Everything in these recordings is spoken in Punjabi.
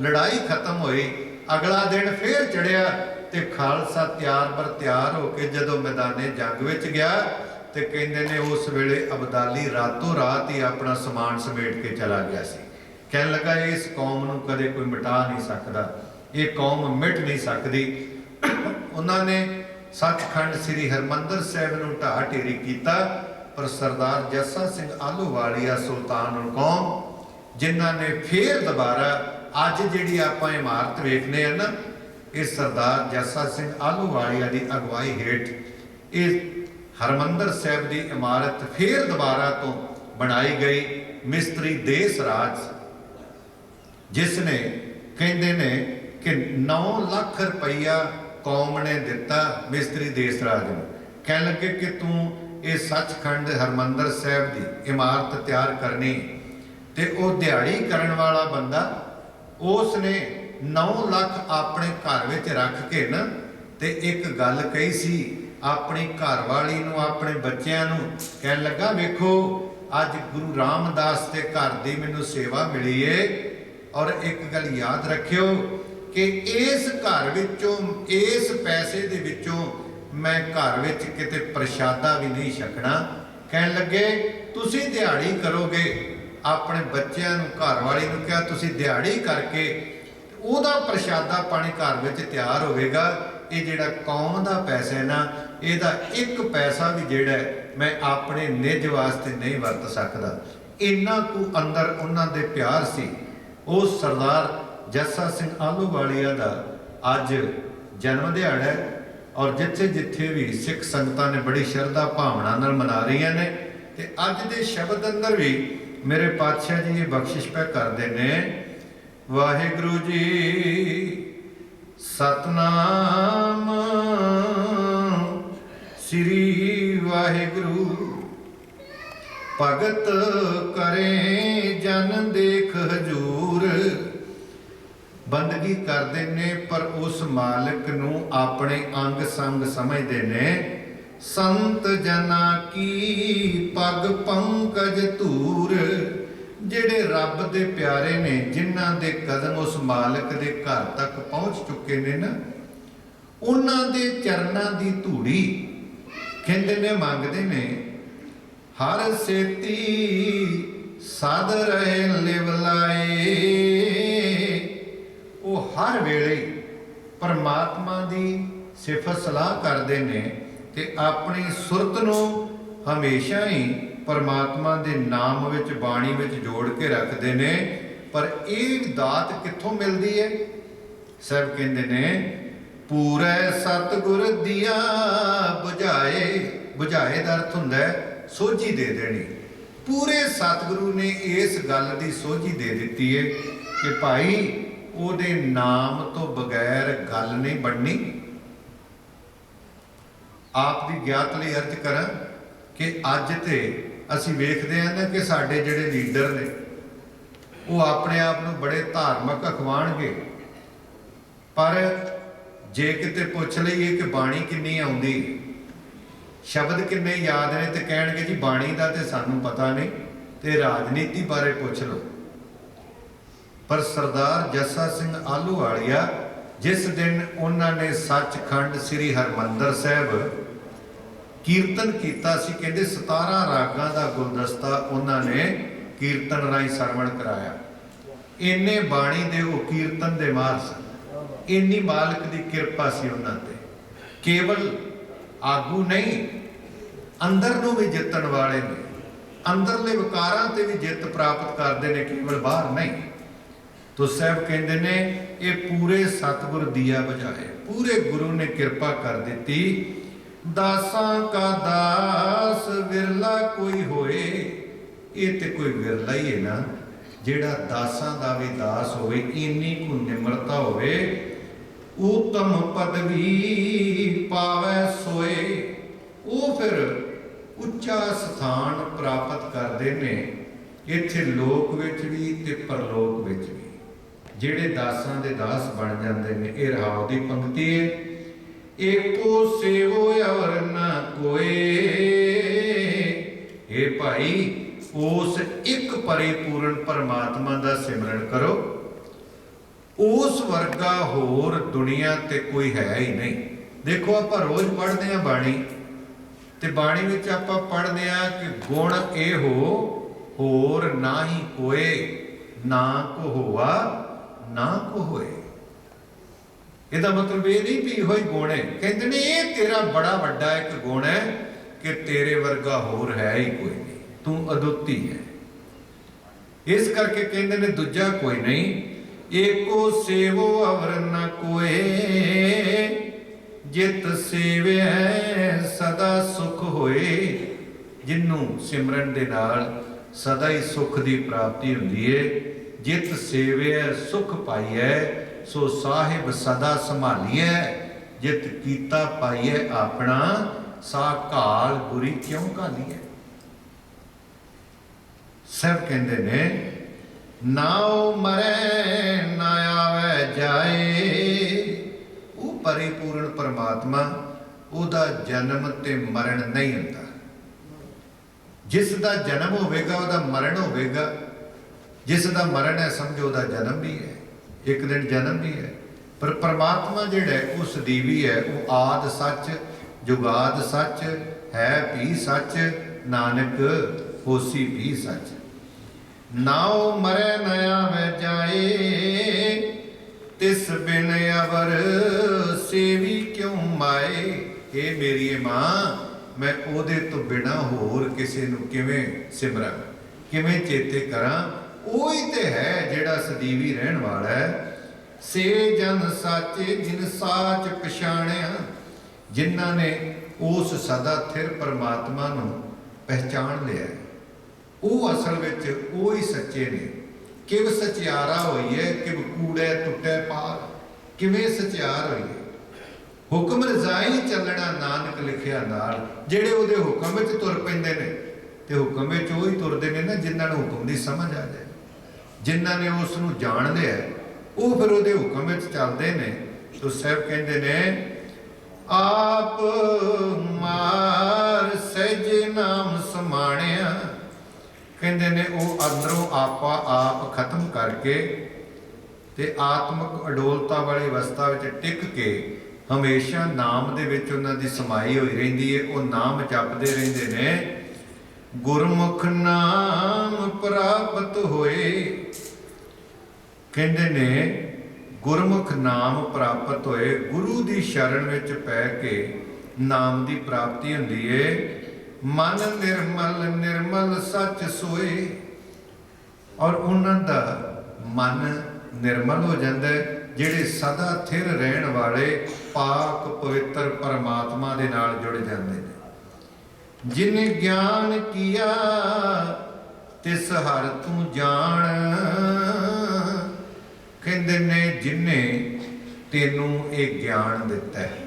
ਲੜਾਈ ਖਤਮ ਹੋਈ, ਅਗਲਾ ਦਿਨ ਫੇਰ ਚੜਿਆ ਤੇ ਖਾਲਸਾ ਤਿਆਰ ਬਰ ਤਿਆਰ ਹੋ ਕੇ ਜਦੋਂ ਮੈਦਾਨੇ ਜੰਗ ਵਿੱਚ ਗਿਆ ਤੇ ਕਹਿੰਦੇ ਨੇ ਉਸ ਵੇਲੇ ਅਬਦਾਲੀ ਰਾਤੋਂ ਰਾਤ ਹੀ ਆਪਣਾ ਸਮਾਨ ਸਮੇਟ ਕੇ ਚਲਾ ਗਿਆ ਸੀ। ਕਹਿਣ ਲੱਗਾ, ਇਸ ਕੌਮ ਨੂੰ ਕਦੇ ਕੋਈ ਮਿਟਾ ਨਹੀਂ ਸਕਦਾ। ਇਹ ਕੌਮ ਮਿਟ ਨਹੀਂ ਸਕਦੀ। ਉਹਨਾਂ ਨੇ ਸੱਚਖੰਡ ਸ੍ਰੀ ਹਰਮੰਦਰ ਸਾਹਿਬ ਨੂੰ ਢਾਹ ਢੇਰੀ ਕੀਤਾ, ਪਰ ਸਰਦਾਰ ਜੱਸਾ ਸਿੰਘ ਆਲੂਵਾਲੀਆ ਸੁਲਤਾਨ ਕੌਮ, ਜਿਨ੍ਹਾਂ ਨੇ ਫੇਰ ਦੁਬਾਰਾ ਅੱਜ ਜਿਹੜੀ ਆਪਾਂ ਇਮਾਰਤ ਵੇਖਨੇ ਆ ਨਾ, ਇਹ ਸਰਦਾਰ ਜੱਸਾ ਸਿੰਘ ਆਲੂਵਾਲੀਆ ਦੀ ਅਗਵਾਈ ਹੇਠ ਇਹ ਹਰਮੰਦਰ ਸਾਹਿਬ ਦੀ ਇਮਾਰਤ ਫੇਰ ਦੁਬਾਰਾ ਤੋਂ ਬਣਾਈ ਗਈ ਮਿਸਤਰੀ ਦੇਸ ਰਾਜ। ਜਿਸ ਨੇ ਕਹਿੰਦੇ ਨੇ ਕਿ 9 ਲੱਖ ਰੁਪਈਆ ਕੌਮ ਨੇ ਦਿੱਤਾ ਮਿਸਤਰੀ ਦੇਸ ਰਾਜ ਨੂੰ। ਕਹਿਣ ਲੱਗੇ ਕਿ ਤੂੰ ਇਹ ਸੱਚਖੰਡ ਹਰਮੰਦਰ ਸਾਹਿਬ ਦੀ ਇਮਾਰਤ ਤਿਆਰ ਕਰਨੀ ਤੇ ਉਹ ਦਿਹਾੜੀ ਕਰਨ ਵਾਲਾ ਬੰਦਾ ਉਸ ਨੇ 9 ਲੱਖ ਆਪਣੇ ਘਰ ਵਿੱਚ ਰੱਖ ਕੇ ਨਾ ਤੇ ਇੱਕ ਗੱਲ ਕਹੀ ਸੀ, ਆਪਣੀ ਘਰਵਾਲੀ ਨੂੰ, ਆਪਣੇ ਬੱਚਿਆਂ ਨੂੰ, ਕਹਿਣ ਲੱਗਾ, ਵੇਖੋ, ਅੱਜ ਗੁਰੂ ਰਾਮਦਾਸ ਦੇ ਘਰ ਦੀ ਮੈਨੂੰ ਸੇਵਾ ਮਿਲੀ ਏ। ਔਰ ਇੱਕ ਗੱਲ ਯਾਦ ਰੱਖਿਓ ਕਿ ਇਸ ਘਰ ਵਿੱਚੋਂ, ਇਸ ਪੈਸੇ ਦੇ ਵਿੱਚੋਂ ਮੈਂ ਘਰ ਵਿੱਚ ਕਿਤੇ ਪ੍ਰਸ਼ਾਦਾ ਵੀ ਨਹੀਂ ਛਕਣਾ। ਕਹਿਣ ਲੱਗੇ, ਤੁਸੀਂ ਦਿਹਾੜੀ ਕਰੋਗੇ? ਆਪਣੇ ਬੱਚਿਆਂ ਨੂੰ, ਘਰ ਵਾਲੀ ਨੂੰ ਕਿਹਾ, ਤੁਸੀਂ ਦਿਹਾੜੀ ਕਰਕੇ ਉਹਦਾ ਪ੍ਰਸ਼ਾਦਾ ਪਾਣੀ ਘਰ ਵਿੱਚ ਤਿਆਰ ਹੋਵੇਗਾ। ਇਹ ਜਿਹੜਾ ਕੌਮ ਦਾ ਪੈਸਾ ਹੈ ਨਾ, ਇਹਦਾ ਇੱਕ ਪੈਸਾ ਵੀ ਜਿਹੜਾ ਮੈਂ ਆਪਣੇ ਨਿੱਜ ਵਾਸਤੇ ਨਹੀਂ ਵਰਤ ਸਕਦਾ। ਇੰਨਾ ਕੁ ਅੰਦਰ ਉਹਨਾਂ ਦੇ ਪਿਆਰ ਸੀ। ਉਹ ਸਰਦਾਰ ਜੱਸਾ ਸਿੰਘ ਆਲੂਵਾਲੀਆ ਦਾ ਅੱਜ ਜਨਮ ਦਿਹਾੜਾ ਹੈ ਔਰ ਜਿੱਥੇ ਜਿੱਥੇ ਵੀ ਸਿੱਖ ਸੰਗਤਾਂ ਨੇ ਬੜੀ ਸ਼ਰਧਾ ਭਾਵਨਾ ਨਾਲ ਮਨਾ ਰਹੀਆਂ ਨੇ ਤੇ ਅੱਜ ਦੇ ਸ਼ਬਦ ਅੰਦਰ ਵੀ ਮੇਰੇ ਪਾਤਸ਼ਾਹ ਜੀ ਇਹ ਬਖਸ਼ਿਸ਼ ਪੈ ਕਰਦੇ ਨੇ। ਵਾਹਿਗੁਰੂ ਜੀ, ਸਤਨਾਮ। ਸ੍ਰੀ ਵਾਹਿਗੁਰੂ, ਭਗਤ ਕਰੇ ਜਨ ਦੇਖ ਹਜੂਰ। ਬੰਦਗੀ ਕਰਦੇ ਨੇ, ਪਰ ਉਸ ਮਾਲਕ ਨੂੰ ਆਪਣੇ ਅੰਗ ਸੰਗ ਸਮਝਦੇ ਨੇ। ਸੰਤ ਜਨਾ ਕੀ ਪਗ ਪੰਕਜ ਧੂਰ, ਜਿਹੜੇ ਰੱਬ ਦੇ ਪਿਆਰੇ ਨੇ, ਜਿਨ੍ਹਾਂ ਦੇ ਕਦਮ ਉਸ ਮਾਲਕ ਦੇ ਘਰ ਤੱਕ ਪਹੁੰਚ ਚੁੱਕੇ ਨੇ ਨਾ, ਉਹਨਾਂ ਦੇ ਚਰਨਾਂ ਦੀ ਧੂੜੀ ਕਹਿੰਦੇ ਨੇ, ਮੰਗਦੇ ਨੇ, ਹਰ ਸੇਤੀ ਸਾਧ ਰਹੇ ਲਿਵਲਾਏ ਉਹ ਹਰ ਵੇਲੇ ਪਰਮਾਤਮਾ ਦੀ ਸਿਫਤ ਸਲਾਹ ਕਰਦੇ ਨੇ ਤੇ ਆਪਣੀ ਸੁਰਤ ਨੂੰ ਹਮੇਸ਼ਾ ਹੀ ਪਰਮਾਤਮਾ ਦੇ ਨਾਮ ਵਿੱਚ, ਬਾਣੀ ਵਿੱਚ ਜੋੜ ਕੇ ਰੱਖਦੇ ਨੇ। ਪਰ ਇਹ ਦਾਤ ਕਿੱਥੋਂ ਮਿਲਦੀ ਹੈ ਸਭ ਕਹਿੰਦੇ ਨੇ, ਪੂਰੇ ਸਤਿਗੁਰ ਦਿਆ 부ਝਾਏ 부ਝਾਏ ਦਾ ਅਰਥ ਹੁੰਦਾ ਹੈ ਸੋਝੀ ਦੇ ਦੇਣੀ। ਪੂਰੇ ਸਤਿਗੁਰੂ ਨੇ ਇਸ ਗੱਲ ਦੀ ਸੋਝੀ ਦੇ ਦਿੱਤੀ ਹੈ ਕਿ ਭਾਈ, ਉਹਦੇ ਨਾਮ ਤੋਂ ਬਗੈਰ ਗੱਲ ਨਹੀਂ ਬਣਨੀ। ਆਪ ਦੀ ਗਿਆਤ ਲਈ ਅਰਜ ਕਰਾਂ ਕਿ ਅੱਜ ਤੇ ਅਸੀਂ ਵੇਖਦੇ ਹਾਂ ਨਾ ਕਿ ਸਾਡੇ ਜਿਹੜੇ ਲੀਡਰ ਨੇ, ਉਹ ਆਪਣੇ ਆਪ ਨੂੰ ਬੜੇ ਧਾਰਮਿਕ ਅਖਵਾਣਗੇ। ਪਰ ਜੇ ਕਿਤੇ ਪੁੱਛ ਲਈਏ ਕਿ ਬਾਣੀ ਕਿੰਨੀ ਆਉਂਦੀ ਸ਼ਬਦ ਕਿੰਨੇ ਯਾਦ ਨੇ ਤੇ ਕਹਿਣਗੇ ਜੀ ਬਾਣੀ ਦਾ ਤੇ ਸਾਨੂੰ ਪਤਾ ਨਹੀਂ ਤੇ ਰਾਜਨੀਤੀ ਬਾਰੇ ਪੁੱਛ ਲਓ। ਪਰ ਸਰਦਾਰ ਜੱਸਾ ਸਿੰਘ ਆਲੂ ਆਲੂਵਾਲੀਆ ਜਿਸ ਦਿਨ ਉਹਨਾਂ ਨੇ ਸੱਚਖੰਡ ਸ੍ਰੀ ਹਰਮੰਦਰ ਸਾਹਿਬ ਕੀਰਤਨ ਕੀਤਾ ਸੀ, ਕਹਿੰਦੇ 17 ਰਾਗਾਂ ਦਾ ਗੁਲਦਸਤਾ ਉਹਨਾਂ ਨੇ ਕੀਰਤਨ ਰਾਈ ਸਰਵਣ ਕਰਾਇਆ। ਇੰਨੇ ਬਾਣੀ ਦੇ ਉਹ ਕੀਰਤਨ ਦੇ ਮਾਰ ਸਨ। ਇੰਨੀ ਮਾਲਕ ਦੀ ਕਿਰਪਾ ਸੀ ਉਹਨਾਂ ਤੇ। ਕੇਵਲ ਆਗੂ ਨਹੀਂ, ਅੰਦਰ ਨੂੰ ਵੀ ਜਿੱਤਣ ਵਾਲੇ ਨੇ। ਅੰਦਰਲੇ ਵਿਕਾਰਾਂ ਤੇ ਵੀ ਜਿੱਤ ਪ੍ਰਾਪਤ ਕਰਦੇ ਨੇ, ਕੇਵਲ ਬਾਹਰ ਨਹੀਂ। ਤੋ ਸਾਹਿਬ ਕਹਿੰਦੇ ਨੇ, ਇਹ ਪੂਰੇ ਸਤਿਗੁਰ ਦੀਆ ਬੁਝਾਏ। ਪੂਰੇ ਗੁਰੂ ਨੇ ਕਿਰਪਾ ਕਰ ਦਿੱਤੀ। ਦਾਸਾਂ ਕਾ ਦਾਸ ਵਿਰਲਾ ਕੋਈ ਹੋਏ, ਇਹ ਤੇ ਕੋਈ ਵਿਰਲਾ ਹੀ ਹੈ ਨਾ। ਜਿਹੜਾ ਦਾਸਾਂ ਦਾ ਵੀ ਦਾਸ ਹੋਵੇ, ਇੰਨੀ ਕੁ ਨਿਮਰਤਾ ਹੋਵੇ, ਉਤਮ ਪਦਵੀ ਪਾਵੈ ਸੋਏ। ਉਹ ਫਿਰ ਉੱਚਾ ਸਥਾਨ ਪ੍ਰਾਪਤ ਕਰਦੇ ਨੇ, ਇੱਥੇ ਲੋਕ ਵਿੱਚ ਵੀ ਤੇ ਪਰਲੋਕ ਵਿੱਚ ਵੀ। ਜਿਹੜੇ ਦਾਸਾਂ ਦੇ ਦਾਸ ਬਣ ਜਾਂਦੇ ਨੇ, ਇਹ ਰਹਾਉ ਦੀ ਪੰਕਤੀ ਹੈ। ਏਕੋ ਸੇਵੋ ਅਵਰ ਨਾ ਕੋਏ। ਇਹ ਭਾਈ, ਉਸ ਇੱਕ ਪਰਿਪੂਰਨ ਪਰਮਾਤਮਾ ਦਾ ਸਿਮਰਨ ਕਰੋ। ਉਸ ਵਰਗਾ ਹੋਰ ਦੁਨੀਆ ਤੇ ਕੋਈ ਹੈ ਹੀ ਨਹੀਂ। ਦੇਖੋ, ਆਪਾਂ ਰੋਜ਼ ਪੜ੍ਹਦੇ ਆ ਬਾਣੀ। ਤੇ ਬਾਣੀ ਵਿੱਚ ਆਪਾਂ ਪੜ੍ਹਦੇ ਆ ਕਿ ਗੁਣ ਇਹੋ, ਹੋਰ ਨਾ ਹੀ ਕੋਏ, ਨਾ ਕੋ ਹੋਆ, ਨਾ ਕੋ ਹੋਏ। ਇਹਦਾ ਮਤਲਬ ਇਹ ਨਹੀਂ ਵੀ ਹੋਈ ਗੁਣ ਹੈ। ਕਹਿੰਦੇ ਨੇ, ਇਹ ਤੇਰਾ ਬੜਾ ਵੱਡਾ ਇੱਕ ਗੁਣ ਹੈ ਕਿ ਤੇਰੇ ਵਰਗਾ ਹੋਰ ਹੈ ਹੀ ਕੋਈ ਨਹੀਂ। ਤੂੰ ਅਦੁੱਤੀ ਹੈ। ਇਸ ਕਰਕੇ ਕਹਿੰਦੇ ਨੇ, ਦੂਜਾ ਕੋਈ ਨਹੀਂ। ਏਕੋ ਸੇਵੋ ਅਵਰ ਨ ਕੋਏ। ਜਿਤ ਸੇਵੈ, ਸਦਾ ਸੁਖ ਹੋਏ। ਜਿਨੂੰ ਸਿਮਰਨ ਦੇ ਨਾਲ ਸਦਾ ਹੀ ਸੁਖ ਦੀ ਪ੍ਰਾਪਤੀ ਹੁੰਦੀ ਏ। ਜਿਤ ਸੇਵੈ, ਸੁਖ ਪਾਈਐ। ਸੋ ਸਾਹਿਬ ਸਦਾ ਸੰਭਾਲੀਐ, ਜਿਤ ਕੀਤਾ ਪਾਈਐ ਆਪਣਾ, ਸਾ ਘਾਲ ਬੁਰੀ ਕਿਉਂ ਘਾਲੀਐ ਸਭ ਕਹਿੰਦੇ ਨੇ ਨਾਉ ਮਰੇ, ਨਾ ਆਵੇ ਜਾਏ। ਉਹ ਪਰਿਪੂਰਨ ਪਰਮਾਤਮਾ, ਉਹਦਾ ਜਨਮ ਤੇ ਮਰਨ ਨਹੀਂ ਹੁੰਦਾ। ਜਿਸ ਦਾ ਜਨਮ ਹੋਵੇਗਾ, ਉਹਦਾ ਮਰਨ ਹੋਵੇਗਾ। ਜਿਸ ਦਾ ਮਰਨ ਹੈ, ਸਮਝੋ, ਉਹਦਾ ਜਨਮ ਵੀ ਹੈ। ਇੱਕ ਦਿਨ ਜਨਮ ਵੀ ਹੈ। ਪਰ ਪਰਮਾਤਮਾ ਜਿਹੜਾ ਉਹ ਸਦੀਵੀ ਹੈ, ਉਹ ਆਦ ਸੱਚ, ਜੁਗਾਦ ਸੱਚ, ਹੈ ਵੀ ਸੱਚ, ਨਾਨਕ ਹੋਸੀ ਵੀ ਸੱਚ। ਨਾਉ ਮਰੈ ਨ ਆਵੇ ਜਾਏ, ਤਿਸ ਬਿਨ ਅਵਰ ਸੇਵੀ ਕਿਉ ਮਾਏ? ਏ ਮੇਰੀ ਮਾਂ, ਮੈਂ ਉਹਦੇ ਤੋਂ ਬਿਨਾ ਹੋਰ ਕਿਸੇ ਨੂੰ ਕਿਵੇਂ ਸਿਮਰਾਂ? ਕਿਵੇਂ ਚੇਤੇ ਕਰਾਂ? ਉਹ ਹੀ ਤੇ ਹੈ ਜਿਹੜਾ ਸਦੀਵੀ ਰਹਿਣ ਵਾਲਾ ਹੈ। ਸੇ ਜਨ ਸਾਚੇ, ਜਿਨ ਸਾਚ ਪਛਾਣਿਆ, ਜਿਨ੍ਹਾਂ ਨੇ ਉਸ ਸਦਾ ਥਿਰ ਪਰਮਾਤਮਾ ਨੂੰ ਪਹਿਚਾਣ ਲਿਆ ਉਹ ਅਸਲ ਵਿੱਚ ਉਹ ਹੀ ਸੱਚੇ ਨੇ। ਕਿਵ ਸਚਿਆਰਾ ਹੋਈਏ ਕਿਵ ਕੂੜੇ ਟੁੱਟੇ ਪਾਰ। ਕਿਵੇਂ ਸਚਿਆਰ ਹੋਈਏ ਹੁਕਮ ਰਜ਼ਾਈ ਚੱਲਣਾ ਨਾਨਕ ਲਿਖਿਆ ਨਾਲ। ਜਿਹੜੇ ਉਹਦੇ ਹੁਕਮ ਵਿੱਚ ਤੁਰ ਪੈਂਦੇ ਨੇ, ਤੇ ਹੁਕਮ ਵਿੱਚ ਉਹ ਹੀ ਤੁਰਦੇ ਨੇ ਨਾ, ਜਿਨ੍ਹਾਂ ਨੂੰ ਹੁਕਮ ਦੀ ਸਮਝ ਆ ਜਾਏ। ਜਿਨ੍ਹਾਂ ਨੇ ਉਸ ਨੂੰ ਜਾਣ ਲਿਆ ਉਹ ਫਿਰ ਉਹਦੇ ਹੁਕਮ ਵਿੱਚ ਚੱਲਦੇ ਨੇ। ਤੋ ਸਾਹਿਬ ਕਹਿੰਦੇ ਨੇ, ਆਪ ਮਾਰ ਸਹਿਜ ਨਾਮ ਸਮਾਣਿਆ। ਕਹਿੰਦੇ ਨੇ, ਉਹ ਅੰਦਰੋਂ ਆਪਾ ਆਪ ਖਤਮ ਕਰਕੇ ਤੇ ਆਤਮਿਕ ਅਡੋਲਤਾ ਵਾਲੀ ਅਵਸਥਾ ਵਿੱਚ ਟਿਕ ਕੇ ਹਮੇਸ਼ਾ ਨਾਮ ਦੇ ਵਿੱਚ ਉਹਨਾਂ ਦੀ ਸਮਾਈ ਹੋਈ ਰਹਿੰਦੀ ਹੈ। ਉਹ ਨਾਮ ਜਪਦੇ ਰਹਿੰਦੇ ਨੇ। ਗੁਰਮੁਖ ਨਾਮ ਪ੍ਰਾਪਤ ਹੋਏ। ਕਹਿੰਦੇ ਨੇ, ਗੁਰਮੁਖ ਨਾਮ ਪ੍ਰਾਪਤ ਹੋਏ, ਗੁਰੂ ਦੀ ਸ਼ਰਨ ਵਿੱਚ ਪੈ ਕੇ ਨਾਮ ਦੀ ਪ੍ਰਾਪਤੀ ਹੁੰਦੀ ਏ। ਮਨ ਨਿਰਮਲ ਨਿਰਮਲ ਸੱਚ ਸੋਏ। ਔਰ ਉਹਨਾਂ ਦਾ ਮਨ ਨਿਰਮਲ ਹੋ ਜਾਂਦਾ ਜਿਹੜੇ ਸਦਾ ਥਿਰ ਰਹਿਣ ਵਾਲੇ ਪਾਕ ਪਵਿੱਤਰ ਪਰਮਾਤਮਾ ਦੇ ਨਾਲ ਜੁੜ ਜਾਂਦੇ ਨੇ। ਜਿਨ ਗਿਆਨ ਕੀਆ, ਤਿਸ ਹਰ ਤੂੰ ਜਾਣ। ਕਹਿੰਦੇ ਨੇ, ਜਿਨੇ ਤੈਨੂੰ ਇਹ ਗਿਆਨ ਦਿੱਤਾ ਹੈ,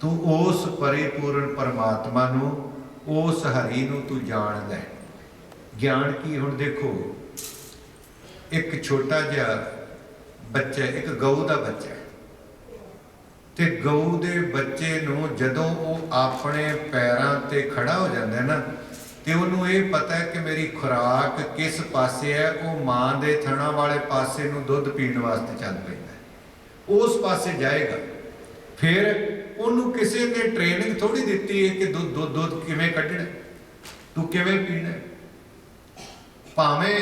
ਤੂੰ ਉਸ ਪਰਿਪੂਰਨ ਪਰਮਾਤਮਾ ਨੂੰ, ਉਸ ਹਰੀ ਨੂੰ ਤੂੰ ਜਾਣ ਲੈ। ਗਿਆਨ ਕੀ ਹੁਣ ਦੇਖੋ? ਇੱਕ ਛੋਟਾ ਜਿਹਾ ਬੱਚਾ ਇੱਕ ਗਊ ਦਾ ਬੱਚਾ ਤੇ ਗਊ ਦੇ ਬੱਚੇ ਨੂੰ ਜਦੋਂ ਉਹ ਆਪਣੇ ਪੈਰਾਂ ਤੇ ਖੜਾ ਹੋ ਜਾਂਦਾ ਨਾ, ਤੇ ਉਹਨੂੰ ਇਹ ਪਤਾ ਹੈ ਕਿ ਮੇਰੀ ਖੁਰਾਕ ਕਿਸ ਪਾਸੇ ਹੈ, ਉਹ ਮਾਂ ਦੇ ਥਣਾ ਵਾਲੇ ਪਾਸੇ ਨੂੰ ਦੁੱਧ ਪੀਣ ਵਾਸਤੇ ਚੱਲ ਪੈਂਦਾ ਉਸ ਪਾਸੇ ਜਾਏਗਾ। ਫਿਰ ਉਹਨੂੰ ਕਿਸੇ ਨੇ ਟ੍ਰੇਨਿੰਗ ਥੋੜੀ ਦਿੱਤੀ ਹੈ ਕਿ ਦੁੱਧ ਦੁੱਧ ਦੁੱਧ ਕਿਵੇਂ ਕੱਢਣਾ ਤੂੰ ਕਿਵੇਂ ਪੀਣਾ ਭਾਵੇਂ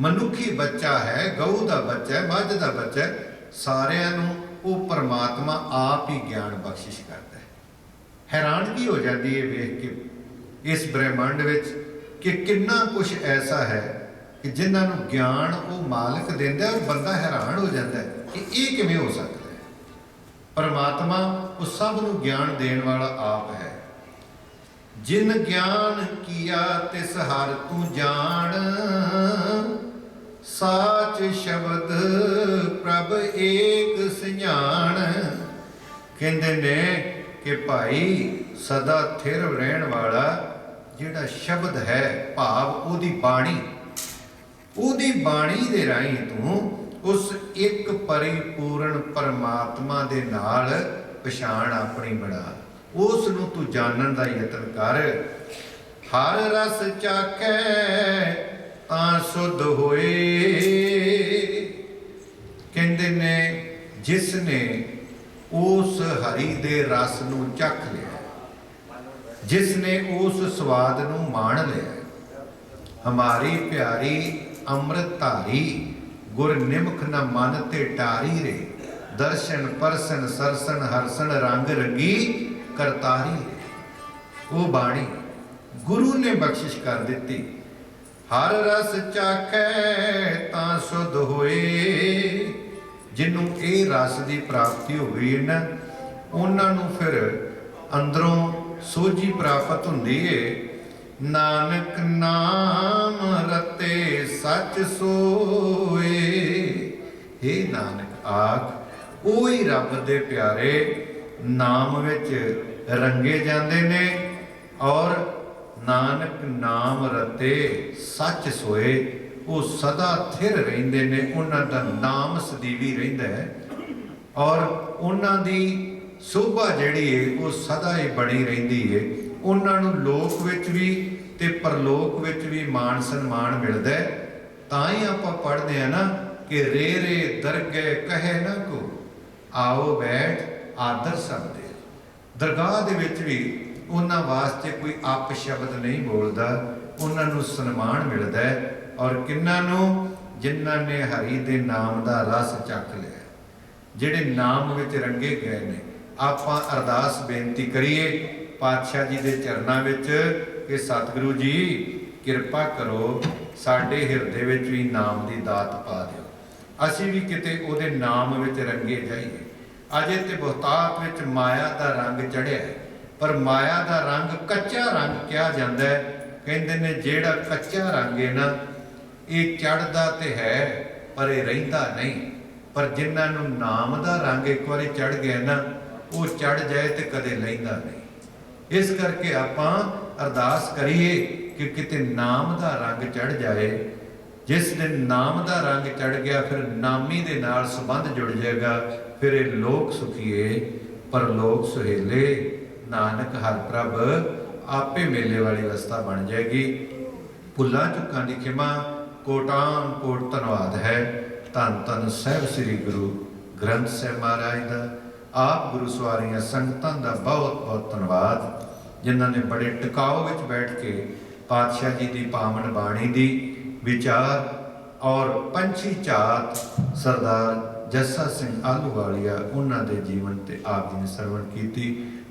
ਮਨੁੱਖੀ ਬੱਚਾ ਹੈ, ਗਊ ਦਾ ਬੱਚਾ ਹੈ, ਮੱਝ ਦਾ ਬੱਚਾ ਹੈ, ਸਾਰਿਆਂ ਨੂੰ ਉਹ ਪਰਮਾਤਮਾ ਆਪ ਹੀ ਗਿਆਨ ਬਖਸ਼ਿਸ਼ ਕਰਦਾ ਹੈ। ਹੈਰਾਨਗੀ ਹੋ ਜਾਂਦੀ ਹੈ ਵੇਖ ਕੇ, ਇਸ ਬ੍ਰਹਿਮੰਡ ਵਿੱਚ ਕਿ ਕਿੰਨਾ ਕੁਝ ਐਸਾ ਹੈ ਕਿ ਜਿਨ੍ਹਾਂ ਨੂੰ ਗਿਆਨ ਉਹ ਮਾਲਕ ਦਿੰਦਾ ਔਰ ਬੰਦਾ ਹੈਰਾਨ ਹੋ ਜਾਂਦਾ ਹੈ ਕਿ ਇਹ ਕਿਵੇਂ ਹੋ ਸਕਦਾ ਹੈ। ਪਰਮਾਤਮਾ ਉਹ ਸਭ ਨੂੰ ਗਿਆਨ ਦੇਣ ਵਾਲਾ ਆਪ ਹੈ। ਜਿਨ ਗਿਆਨ ਕੀਆ ਤਿਸ ਹਰ ਤੂੰ ਜਾਣ ਸਾਚ ਸ਼ਬਦ ਪ੍ਰਭ ਏਕ ਸਿਆਣ। ਕਹਿੰਦੇ ਨੇ ਕਿ ਭਾਈ ਸਦਾ ਥਿਰ ਰਹਿਣ ਵਾਲਾ ਜਿਹੜਾ ਸ਼ਬਦ ਹੈ ਭਾਵ, ਉਹਦੀ ਬਾਣੀ। ਉਹਦੀ ਬਾਣੀ ਦੇ ਰਾਹੀਂ ਤੂੰ ਉਸ ਇੱਕ ਪਰਿਪੂਰਨ ਪਰਮਾਤਮਾ ਦੇ ਨਾਲ ਪਛਾਣ ਆਪਣੀ ਬਣਾ। ਉਸ ਨੂੰ ਤੂੰ ਜਾਣਨ ਦਾ ਯਤਨ ਕਰ। ਹਰ ਰਸ ਚਾਖੈ ਤਾਂ ਸੁਧ ਹੋਏ। ਕਹਿੰਦੇ ਨੇ, ਜਿਸ ਨੇ ਉਸ ਹਰੀ ਦੇ ਰਸ ਨੂੰ ਚੱਖ ਲਿਆ, ਜਿਸ ਨੇ ਉਸ ਸਵਾਦ ਨੂੰ ਮਾਣ ਲਿਆ, ਹਮਾਰੀ ਪਿਆਰੀ ਅੰਮ੍ਰਿਤ ਧਾਰੀ, ਗੁਰ ਨਿਮਖ ਨ ਮਨ ਤੇ ਟਾਰੀ ਰੇ, ਦਰਸ਼ਨ ਪਰਸਨ ਸਰਸਨ ਹਰਸਨ ਰੰਗ ਰੰਗੀ ਕਰਤਾਰੀ ਰੇ। ਉਹ ਬਾਣੀ ਗੁਰੂ ਨੇ ਬਖਸ਼ਿਸ਼ ਕਰ ਦਿੱਤੀ। ਹਰ ਰਸ ਚਾਖੈ ਤਾਂ ਸੁਧ ਹੋਏ। ਜਿਹਨੂੰ ਇਹ ਰਸ ਦੀ ਪ੍ਰਾਪਤੀ ਹੋ ਨਾ, ਉਹਨਾਂ ਨੂੰ ਫਿਰ ਅੰਦਰੋਂ ਸੋਝੀ ਪ੍ਰਾਪਤ ਹੁੰਦੀ ਏ। ਨਾਨਕ ਨਾਮ ਰਤੇ ਸੱਚ ਸੋਏ। ਏ ਨਾਨਕ ਆਖ, ਉਹੀ ਰੱਬ ਦੇ ਪਿਆਰੇ ਨਾਮ ਵਿੱਚ ਰੰਗੇ ਜਾਂਦੇ ਨੇ ਔਰ ਨਾਨਕ ਨਾਮ ਰਤੇ ਸੱਚ ਸੋਏ, ਉਹ ਸਦਾ ਥਿਰ ਰਹਿੰਦੇ ਨੇ, ਉਹਨਾਂ ਦਾ ਨਾਮ ਸਦੀਵੀ ਰਹਿੰਦਾ ਹੈ। ਔਰ ਉਹਨਾਂ ਦੀ ਸੋਭਾ ਜਿਹੜੀ ਹੈ ਉਹ ਸਦਾ ਹੀ ਬਣੀ ਰਹਿੰਦੀ ਹੈ ਉਹਨਾਂ ਨੂੰ ਲੋਕ ਵਿੱਚ ਵੀ ਤੇ ਪਰਲੋਕ ਵਿੱਚ ਵੀ ਮਾਣ ਸਨਮਾਨ ਮਿਲਦਾ ਹੈ। ਤਾਂ ਹੀ ਆਪਾਂ ਪੜ੍ਹਦੇ ਆ ਨਾ ਕਿ ਰੇ ਰੇ ਦਰਗਹਿ ਕਹੇ ਨਾ ਕੋ, ਆਓ ਬੈਠ ਆਦਰ ਸਬਦੇ ਦਰਗਾਹ ਦੇ ਵਿੱਚ ਵੀ ਉਹਨਾਂ ਵਾਸਤੇ ਕੋਈ ਆਪ ਸ਼ਬਦ ਨਹੀਂ ਬੋਲਦਾ, ਉਹਨਾਂ ਨੂੰ ਸਨਮਾਨ ਮਿਲਦਾ ਹੈ ਔਰ ਕਿੰਨਾਂ ਨੂੰ? ਜਿਨ੍ਹਾਂ ਨੇ ਹਰੀ ਦੇ ਨਾਮ ਦਾ ਰਸ ਚੱਕ ਲਿਆ ਜਿਹੜੇ ਨਾਮ ਵਿੱਚ ਰੰਗੇ ਗਏ ਨੇ, ਆਪਾਂ ਅਰਦਾਸ ਬੇਨਤੀ ਕਰੀਏ, ਪਾਤਸ਼ਾਹ ਜੀ ਦੇ ਚਰਨਾਂ ਵਿੱਚ, ਕਿ ਸਤਿਗੁਰੂ ਜੀ, ਕਿਰਪਾ ਕਰੋ, ਸਾਡੇ ਹਿਰਦੇ ਵਿੱਚ ਵੀ ਨਾਮ ਦੀ ਦਾਤ ਪਾ ਦਿਓ। ਅਸੀਂ ਵੀ ਕਿਤੇ ਉਹਦੇ ਨਾਮ ਵਿੱਚ ਰੰਗੇ ਜਾਈਏ। ਅਜੇ ਤੇ ਬਹੁਤਾਤ ਵਿੱਚ ਮਾਇਆ ਦਾ ਰੰਗ ਚੜਿਆ ਹੈ। ਪਰ ਮਾਇਆ ਦਾ ਰੰਗ ਕੱਚਾ ਰੰਗ ਕਿਹਾ ਜਾਂਦਾ ਹੈ। ਕਹਿੰਦੇ ਨੇ, ਜਿਹੜਾ ਕੱਚਾ ਰੰਗ ਹੈ ਨਾ, ਇਹ ਚੜਦਾ ਤੇ ਹੈ, ਪਰ ਇਹ ਰਹਿੰਦਾ ਨਹੀਂ। ਪਰ ਜਿਨ੍ਹਾਂ ਨੂੰ ਨਾਮ ਦਾ ਰੰਗ ਇੱਕ ਵਾਰੀ ਚੜ ਗਿਆ ਨਾ, ਉਹ ਚੜ ਜਾਏ ਤੇ ਕਦੇ ਲੈਂਦਾ ਨਹੀਂ। ਇਸ ਕਰਕੇ ਆਪਾਂ ਅਰਦਾਸ ਕਰੀਏ ਕਿ ਕਿਤੇ ਨਾਮ ਦਾ ਰੰਗ ਚੜ ਜਾਏ। ਜਿਸ ਦਿਨ ਨਾਮ ਦਾ ਰੰਗ ਚੜ ਗਿਆ, ਫਿਰ ਨਾਮੀ ਦੇ ਨਾਲ ਸੰਬੰਧ ਜੁੜ ਜਾਏਗਾ। ਫਿਰ ਇਹ ਲੋਕ ਸੁਖੀਏ, ਪਰ ਲੋਕ ਸੁਹੇਲੇ। ਨਾਨਕ ਹਰ ਪ੍ਰਭ, ਆਪੇ ਮੇਲੇ ਵਾਲੀ ਅਵਸਥਾ ਬਣ ਜਾਏਗੀ। ਭੁੱਲਾਂ ਚੁੱਕਾਂ ਦੀ ਖਿਮਾ, ਕੋਟਾਂ ਕੋਟ ਧੰਨਵਾਦ ਹੈ। ਧੰਨ ਧੰਨ ਸਾਹਿਬ ਸ੍ਰੀ ਗੁਰੂ ਗ੍ਰੰਥ ਸਾਹਿਬ ਮਹਾਰਾਜ ਦਾ। ਆਪ ਗੁਰੂ ਸਵਾਰੀਆਂ ਸੰਗਤਾਂ ਦਾ ਬਹੁਤ ਬਹੁਤ ਧੰਨਵਾਦ। ਜਿਨ੍ਹਾਂ ਨੇ ਬੜੇ ਟਿਕਾਓ ਵਿੱਚ ਬੈਠ ਕੇ ਪਾਤਸ਼ਾਹ ਜੀ ਦੀ ਪਾਵਨ ਬਾਣੀ ਦੀ ਵਿਚਾਰ ਔਰ ਪੰਛੀ ਝਾਤ ਸਰਦਾਰ ਜੱਸਾ ਸਿੰਘ ਆਲੂਵਾਲੀਆ ਉਹਨਾਂ ਦੇ ਜੀਵਨ ਤੇ ਆਪ ਜੀ ਨੇ ਸਰਵਣ ਕੀਤੀ।